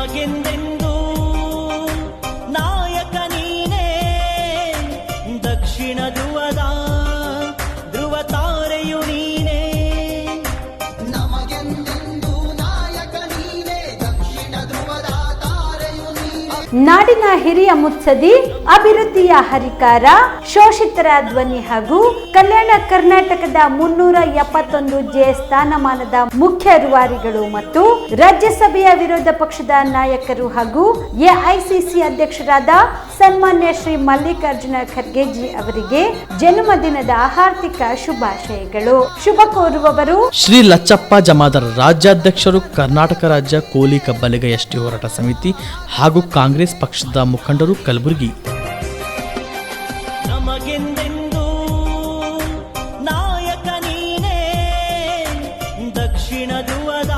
ನಮಗೆಂದೆಂದು ನಾಡಿನ ಹಿರಿಯ ಮುತ್ಸದಿ ಅಭಿವೃದ್ಧಿಯ ಹರಿಕಾರ, ಶೋಷಿತರ ಧ್ವನಿ ಹಾಗೂ ಕಲ್ಯಾಣ ಕರ್ನಾಟಕದ ಮುನ್ನೂರ ಎಪ್ಪತ್ತೊಂದು ಜೆ ಸ್ಥಾನಮಾನದ ಮುಖ್ಯ ರುವಾರಿಗಳು ಮತ್ತು ರಾಜ್ಯಸಭೆಯ ವಿರೋಧ ಪಕ್ಷದ ನಾಯಕರು ಹಾಗೂ ಎಐಸಿಸಿ ಅಧ್ಯಕ್ಷರಾದ ಸನ್ಮಾನ್ಯ ಶ್ರೀ ಮಲ್ಲಿಕಾರ್ಜುನ ಖರ್ಗೆಜಿ ಅವರಿಗೆ ಜನ್ಮದಿನದ ಹಾರ್ದಿಕ ಶುಭಾಶಯಗಳು. ಶುಭ ಕೋರುವವರು ಶ್ರೀ ಲಚ್ಚಪ್ಪ ಜಮಾದರ ರಾಜ್ಯಾಧ್ಯಕ್ಷರು ಕರ್ನಾಟಕ ರಾಜ್ಯ ಕೋಲಿ ಕಬ್ಬಲಿಗ ಎಸ್ಟಿ ಹೋರಾಟ ಸಮಿತಿ ಹಾಗೂ ಕಾಂಗ್ರೆಸ್ ಪಕ್ಷದ ಮುಖಂಡರು ಕಲಬುರಗಿ. ನಮಗೆಂದೆಂದು ನಾಯಕ ನೀನೇ ದಕ್ಷಿಣ ಧ್ರುವದ